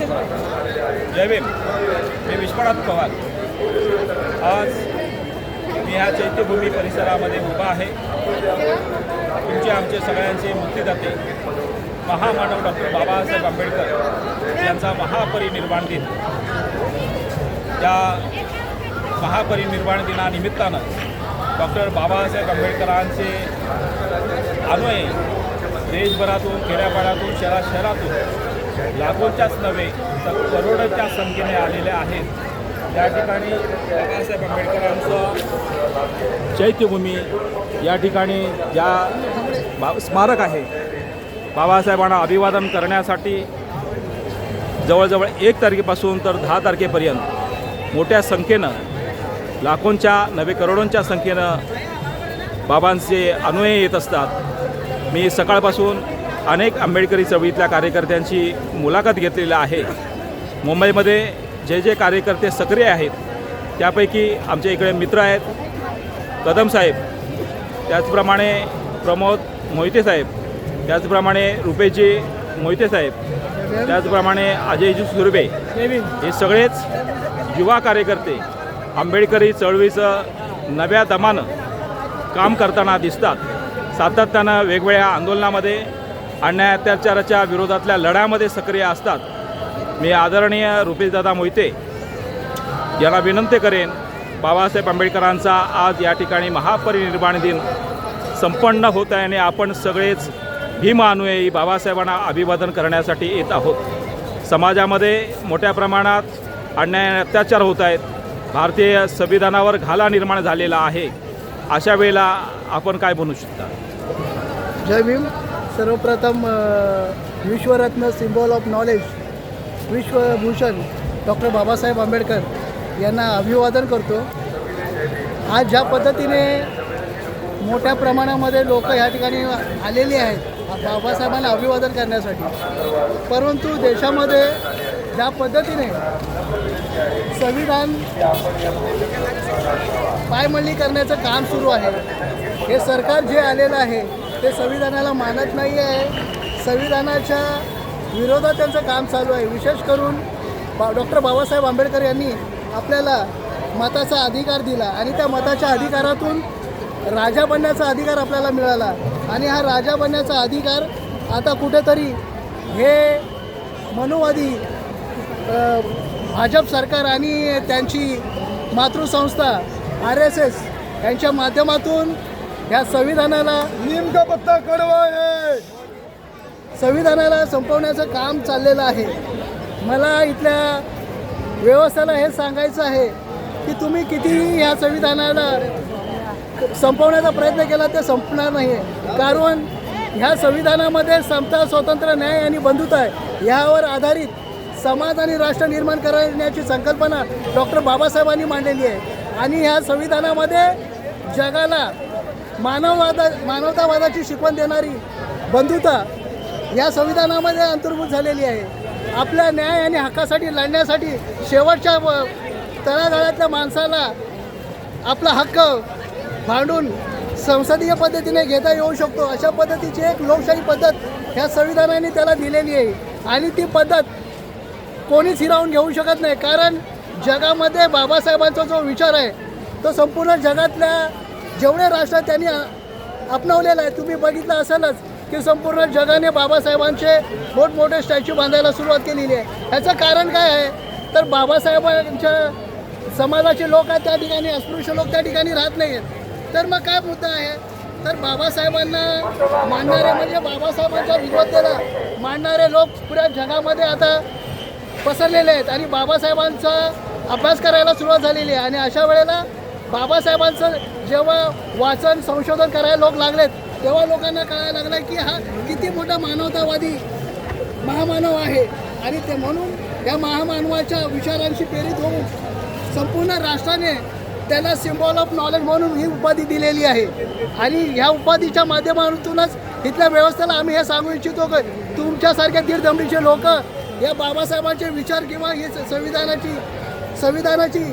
जय भीम. मी विश्वनाथ पवार आज मी ह्या चैत्यभूमी परिसरामध्ये उभा आहे. तुमचे आमचे सगळ्यांचे मुक्तीदाते महामानव डॉक्टर बाबासाहेब आंबेडकर यांचा महापरिनिर्वाण दिन. या महापरिनिर्वाण दिनानिमित्तानं डॉक्टर बाबासाहेब आंबेडकरांचे अन्वये देशभरातून खेड्यापाड्यातून शहरा शहरातून लाखोच्याच नव्हे तर करोडोच्या संख्येने आलेल्या आहेत. या ठिकाणी बाबासाहेब आंबेडकरांचं चैत्यभूमी या ठिकाणी ज्या स्मारक आहे बाबासाहेबांना अभिवादन करण्यासाठी जवळजवळ एक तारखेपासून तर दहा तारखेपर्यंत मोठ्या संख्येनं लाखोंच्या नवे करोडोंच्या संख्येनं बाबांचे अनुये येत असतात. मी सकाळपासून अनेक आंबेडकरी चळवळीतल्या कार्यकर्त्यांची मुलाखत घेतलेली आहे. मुंबईमध्ये जे जे कार्यकर्ते सक्रिय आहेत त्यापैकी आमच्या इकडे मित्र आहेत कदम साहेब त्याचप्रमाणे प्रमोद मोहिते साहेब त्याचप्रमाणे रुपेशजी मोहिते साहेब त्याचप्रमाणे अजयजी सुर्वे हे सगळेच युवा कार्यकर्ते आंबेडकरी चळवळीचं नव्या दमानं काम करताना दिसतात. सातत्यानं वेगवेगळ्या आंदोलनामध्ये अन्याय अत्याचाराच्या विरोधातल्या लढ्यामध्ये सक्रिय असतात. मी आदरणीय रुपेशदादा मोहिते यांना विनंती करेन बाबासाहेब आंबेडकरांचा आज या ठिकाणी महापरिनिर्वाण दिन संपन्न होत आहे आणि आपण सगळेच भीम बाबासाहेबांना अभिवादन करण्यासाठी येत आहोत. समाजामध्ये मोठ्या प्रमाणात अन्याय अत्याचार होत आहेत. भारतीय संविधानावर घाला निर्माण झालेला आहे. अशा वेळेला आपण काय बनू शकता? जय भीम. सर्वप्रथम विश्वरत्न सिम्बॉल ऑफ नॉलेज विश्वभूषण डॉक्टर बाबासाहेब आंबेडकर यांना अभिवादन करतो. आज ज्या पद्धतीने मोठ्या प्रमाणामध्ये लोक या ठिकाणी आलेली आहेत बाबासाहेबांना अभिवादन करण्यासाठी. परंतु देशामध्ये ज्या पद्धतीने संविधान पायमल्ली करण्याचं काम सुरू आहे हे सरकार जे आलेलं आहे ते संविधानाला मानत नाही आहे संविधानाच्या विरोधात त्यांचं काम चालू आहे. विशेष करून बा डॉक्टर बाबासाहेब आंबेडकर यांनी आपल्याला मताचा अधिकार दिला आणि त्या मताच्या अधिकारातून राजा बनण्याचा अधिकार आपल्याला मिळाला. आणि हा राजा बनण्याचा अधिकार आता कुठेतरी हे मनुवादी भाजप सरकार आणि त्यांची मातृसंस्था आर एस एस यांच्या माध्यमातून ह्या संविधानाला नेमका पत्ता कडवा आहे. संविधानाला संपवण्याचं काम चाललेलं आहे. मला इथल्या व्यवस्थेला हे सांगायचं आहे की तुम्ही कितीही ह्या संविधानाला संपवण्याचा प्रयत्न केला ते संपणार नाही आहे कारण ह्या संविधानामध्ये समता स्वातंत्र्य न्याय आणि बंधुता आहे. ह्यावर आधारित समाज आणि राष्ट्र निर्माण करण्याची संकल्पना डॉक्टर बाबासाहेबांनी मांडलेली आहे. आणि ह्या संविधानामध्ये जगाला मानववादा मानवतावादाची शिकवण देणारी बंधुता या संविधानामध्ये अंतर्भूत झालेली आहे. आपल्या न्याय आणि हक्कासाठी लढण्यासाठी शेवटच्या व- तळागाळातल्या माणसाला आपला हक्क भांडून संसदीय पद्धतीने घेता येऊ शकतो. अशा पद्धतीची एक लोकशाही पद्धत ह्या संविधानाने त्याला दिलेली आहे. आणि ती पद्धत कोणीच हिरावून घेऊ शकत नाही. कारण जगामध्ये बाबासाहेबांचा जो विचार आहे तो संपूर्ण जगातल्या जेवढे राष्ट्र त्यांनी आपणवलेलं आहे तुम्ही बघितलं असेलच की संपूर्ण जगाने बाबासाहेबांचे मोठमोठे स्टॅच्यू बांधायला सुरुवात केलेली आहे. ह्याचं कारण काय आहे? तर बाबासाहेबांच्या समाजाचे लोक आहेत त्या ठिकाणी अस्पृश्य लोक त्या ठिकाणी राहत नाही आहेत. तर मग काय मुद्दा आहे? तर बाबासाहेबांना मानणारे म्हणजे बाबासाहेबांच्या विद्वत्तेला मानणारे लोक पुऱ्या जगामध्ये आता पसरलेले आहेत आणि बाबासाहेबांचा अभ्यास करायला सुरुवात झालेली आहे. आणि अशा वेळेला बाबासाहेबांचं जेव्हा वाचन संशोधन करायला लोक लागलेत तेव्हा लोकांना कळायला लागलं की हा किती मोठा मानवतावादी महामानव आहे. आणि ते म्हणून या महामानवाच्या विचारांशी प्रेरित होऊन संपूर्ण राष्ट्राने त्याला सिम्बॉल ऑफ नॉलेज म्हणून ही उपाधी दिलेली आहे. आणि ह्या उपाधीच्या माध्यमातूनच इथल्या व्यवस्थेला आम्ही हे सांगू इच्छितो की तुमच्यासारख्या दीड लोक या बाबासाहेबांचे विचार किंवा ही संविधानाची संविधानाची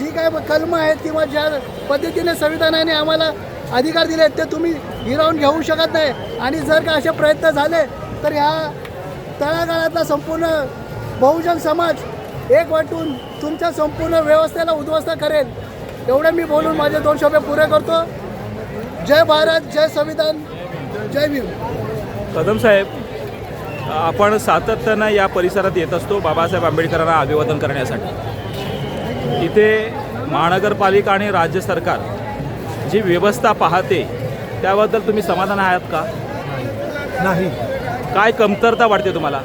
जी काय कलम आहेत किंवा ज्या पद्धतीने संविधानाने आम्हाला अधिकार दिले आहेत ते तुम्ही हिरावून घेऊ शकत नाही. आणि जर का असे प्रयत्न झाले तर ह्या तळागाळातला संपूर्ण बहुजन समाज एक वाटून तुमच्या संपूर्ण व्यवस्थेला उद्ध्वस्त करेल. एवढं मी बोलून माझे दोन शब्द पुरे करतो. जय भारत जय संविधान जय भीम. कदम साहेब आपण सातत्यानं या परिसरात येत असतो बाबासाहेब आंबेडकरांना अभिवादन करण्यासाठी. इथे महानगरपालिका आणि राज्य सरकार जी व्यवस्था पाहते त्याबद्दल तुम्ही समाधान आहात का? नाही. काय कमतरता वाटते तुम्हाला?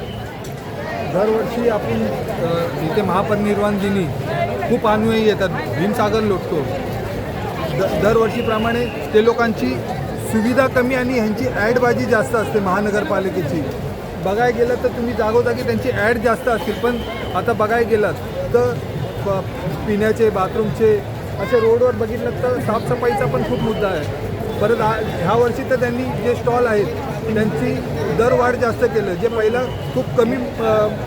दरवर्षी आपण इथे महापरिनिर्वाण दिनी खूप अनुयायी येतात भीमसागर लोटतो. द दरवर्षीप्रमाणे ते लोकांची सुविधा कमी आणि ह्यांची ॲडबाजी जास्त असते महानगरपालिकेची. बघायला गेलं तर तुम्ही जागोजागी त्यांची ॲड जास्त असतील पण आता बघायला गेलात तर पिण्याचे बाथरूमचे असे रोडवर बघितलं तर साफसफाईचा पण खूप मुद्दा आहे. परत आ ह्या वर्षी तर त्यांनी जे स्टॉल आहेत त्यांची दरवाढ जास्त केलं. जे पहिलं खूप कमी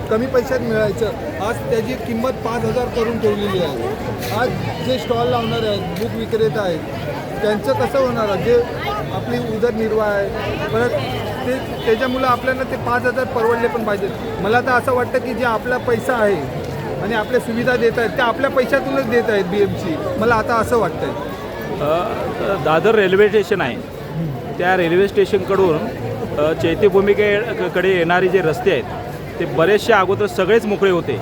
कमी पैशात मिळायचं आज त्याची किंमत पाच हजार करून ठेवलेली आहे. आज जे स्टॉल लावणारे आहेत बुक विक्रेता आहेत त्यांचं कसं होणार? आहे? जे आपली उदरनिर्वाह आहे परत ते त्याच्यामुळं आपल्याला ते पाच हजार परवडले पण पाहिजेत. मला तर असं वाटतं की जे आपला पैसा आहे आणि आपल्या सुविधा देत आहेत त्या आपल्या पैशातूनच देत आहेत बी एम सी मला आता असं वाटतंय. दादर रेल्वे स्टेशन आहे. त्या रेल्वे स्टेशनकडून चैत्यभूमिकेकडे येणारे जे रस्ते आहेत ते बरेचसे अगोदर सगळेच मोकळे होते.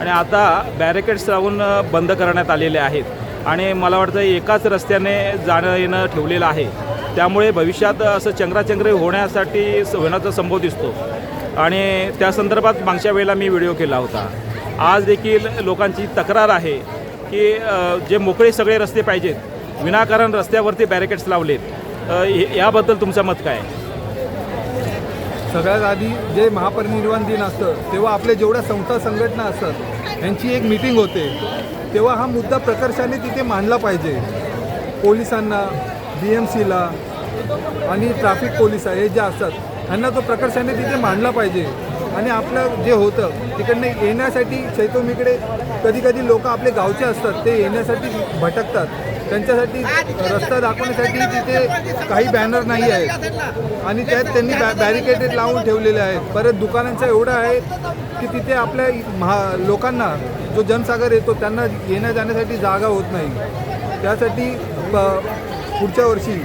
आणि आता बॅरिकेड्स लावून बंद करण्यात आलेले आहेत. आणि मला वाटतं एकाच रस्त्याने जाणं येणं ठेवलेलं आहे. त्यामुळे भविष्यात असं चंगराचंगरी होण्यासाठी स- होण्याचा संभव दिसतो. आणि त्या संदर्भात मागच्या वेळेला मी व्हिडिओ केला होता. आज देखील लोकांची तक्रार आहे की जे मोकळे सगळे रस्ते पाहिजेत विनाकारण रस्त्यावरती बॅरिकेड्स लावलेत हे- याबद्दल तुमचं मत काय? सगळ्यात आधी जे महापरिनिर्वाण दिन असतं तेव्हा आपल्या जेवढ्या संस्था संघटना असतात यांची एक मीटिंग होते. तेव्हा हा मुद्दा प्रकर्षाने तिथे मांडला पाहिजे. पोलिसांना बी एम सीला आणि ट्रॅफिक पोलीस आहे हे जे असतात ह्यांना तो प्रकर्षाने तिथे मांडला पाहिजे. आणि आपलं जे होतं तिकडनं येण्यासाठी चैतोमीकडे कधी कधी लोक आपले गावचे असतात ते येण्यासाठी भटकतात. त्यांच्यासाठी रस्ता दाखवण्यासाठी तिथे काही बॅनर नाही आहेत. आणि त्यात त्यांनी बॅ बॅरिकेडेड लावून ठेवलेले आहेत. परत दुकानांचं एवढं आहे की तिथे आपल्या महा लोकांना जो जनसागर येतो त्यांना येण्या जाण्यासाठी जागा होत नाही. त्यासाठी पुढच्या वर्षी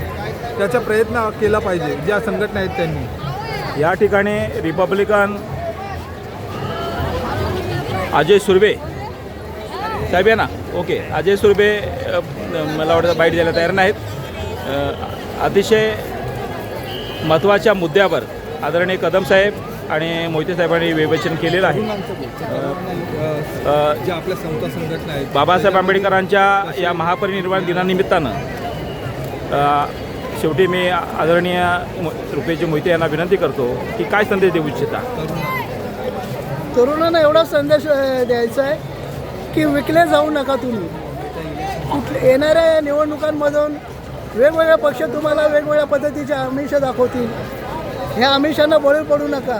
त्याचा प्रयत्न केला पाहिजे ज्या संघटना आहेत त्यांनी. या ठिकाणी रिपब्लिकन अजय सुर्वे. साहेब आहे ना. ओके. अजय सुर्वे मला वाटतं बाईट द्यायला तयार नाहीत. अतिशय महत्त्वाच्या मुद्द्यावर आदरणीय कदम साहेब आणि मोहिते साहेबांनी विवेचन केलेलं आहे. बाबासाहेब आंबेडकरांच्या या महापरिनिर्वाण दिनानिमित्तानं शेवटी मी आदरणीय रुपेशजी मोहिते यांना विनंती करतो की काय संदेश देऊ इच्छिता? तरुणांना एवढा संदेश द्यायचा आहे की विकले जाऊ नका तुम्ही. कुठले येणाऱ्या निवडणुकांमधून वेगवेगळे पक्ष तुम्हाला वेगवेगळ्या पद्धतीच्या आमिष दाखवतील. ह्या आमिषांना बळी पडू नका.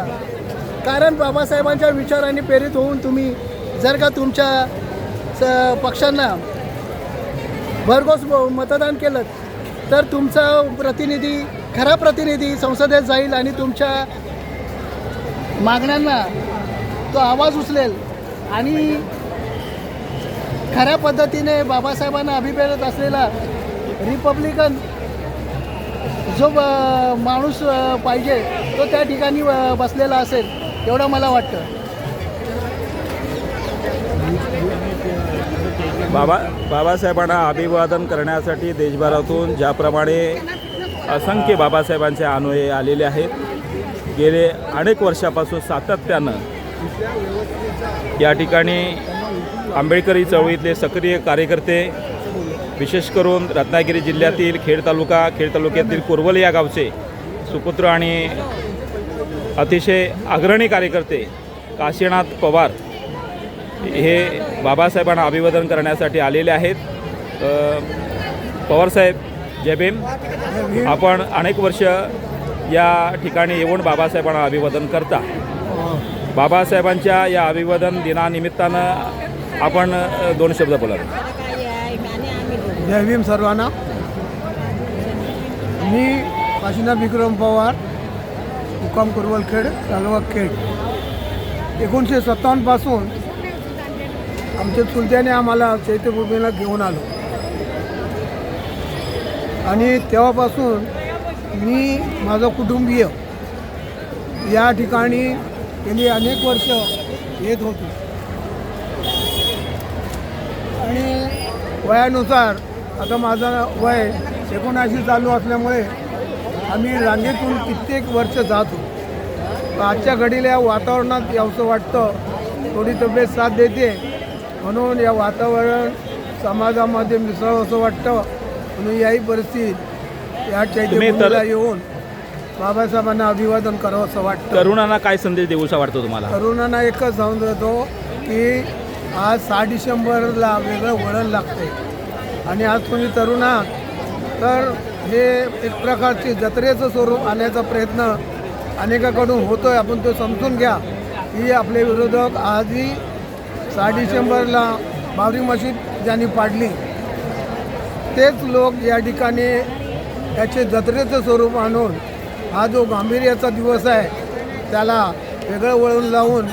कारण बाबासाहेबांच्या विचाराने प्रेरित होऊन तुम्ही जर का तुमच्या स पक्षांना भरघोस मतदान केलं तर तुमचा प्रतिनिधी खरा प्रतिनिधी संसदेत जाईल आणि तुमच्या मागण्यांना तो आवाज उचलेल. आणि खऱ्या पद्धतीने बाबासाहेबांना अभिप्रेरत असलेला रिपब्लिकन जो माणूस पाहिजे तो त्या ठिकाणी बसलेला असेल एवढं मला वाटतं. बाबा बाबासाहेबांना अभिवादन करण्यासाठी देशभरातून ज्याप्रमाणे असंख्य बाबासाहेबांचे अनुयायी आलेले आहेत गेले अनेक वर्षापासून सातत्यानं या ठिकाणी आंबेडकरी चळवळीतले सक्रिय कार्यकर्ते विशेष करून रत्नागिरी जिल्ह्यातील खेड तालुका खेड तालुक्यातील कुरवल या गावचे सुपुत्र आणि अतिशय अग्रणी कार्यकर्ते काशीनाथ पवार हे बाबासाहेबांना अभिवादन करण्यासाठी आलेले आहेत. पवारसाहेब जय भीम. आपण अनेक वर्ष या ठिकाणी येऊन बाबासाहेबांना अभिवादन करता. बाबासाहेबांच्या या अभिवादन दिनानिमित्तानं आपण दोन शब्द बोला जय भीम सर्वांना. मी काशीनाथ विक्रम पवार मुक्काम कुरवलखेड तालुका खेड. एकोणीसशे सत्तावन्नपासून आमच्या चुलत्याने आम्हाला चैत्यभूमीला घेऊन आलो. आणि तेव्हापासून मी माझं कुटुंबीय या ठिकाणी गेली अनेक वर्ष येत होतो. आणि वयानुसार आता माझं वय एकोणऐंशी चालू असल्यामुळे आम्ही रांगेतून कित्येक वर्ष जात होतो. आजच्या घडीला या वातावरणात यावंसं वाटतं थोडी तब्येत साथ देते. म्हणून या वातावरण समाजामध्ये मिसळावं असं वाटतं. म्हणून याही परिस्थितीत या चैत्यभूमीला येऊन बाबासाहेबांना अभिवादन करावं असं वाटतं. तरुणांना काय संदेश देऊसा वाटतो तुम्हाला? तरुणांना एकच समजतो की आज सहा डिसेंबरला वेगळं वळण लागते आणि आज तुम्ही तरुण तर हे एक प्रकारचे जत्रेचं स्वरूप आणण्याचा प्रयत्न अनेकाकडून होतो आहे आपण तो समजून घ्या की आपले विरोधक आजही सहा डिसेंबरला बाबरी मशीद ज्यांनी पाडली तेच लोक या ठिकाणी याचे जत्रेचं स्वरूप आणून हा जो गांभीर्याचा दिवस आहे त्याला वेगळं वळून लावून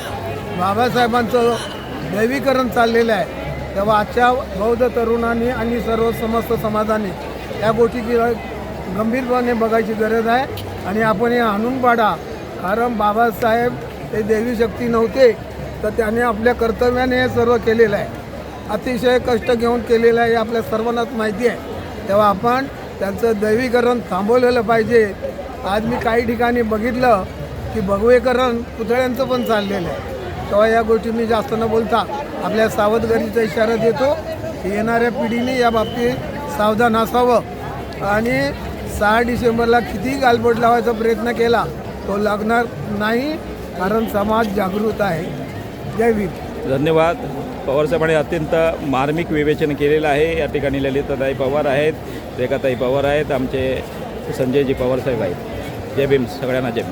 बाबासाहेबांचं दैवीकरण चाललेलं आहे. तेव्हा आजच्या बौद्ध तरुणांनी आणि सर्व समस्त समाजाने या गोष्टीची गंभीरपणे बघायची गरज आहे. आणि आपण हे आणून पाडा. कारण बाबासाहेब हे देवी शक्ती नव्हते तर त्याने आपल्या कर्तव्याने हे सर्व केलेलं आहे. अतिशय कष्ट घेऊन केलेलं आहे हे आपल्या सर्वांनाच माहिती आहे. तेव्हा आपण त्यांचं दैवीकरण थांबवलेलं पाहिजे. आज मी काही ठिकाणी बघितलं की भगवेकरण पुतळ्यांचं पण चाललेलं आहे. तेव्हा या गोष्टी मी जास्त न बोलता आपल्या सावधगिरीचा इशारा देतो की येणाऱ्या पिढीने या बाबतीत सावधान असावं. आणि सहा डिसेंबरला किती गालबोट लावायचा प्रयत्न केला तो लागणार नाही कारण समाज जागृत आहे. जय भीम. धन्यवाद. पवारसाहेबांनी अत्यंत मार्मिक विवेचन केलेलं आहे. या ठिकाणी ललिताताई पवार आहेत रेखाताई पवार आहेत आमचे संजयजी पवारसाहेब आहेत. जय भीम सगळ्यांना जय भीम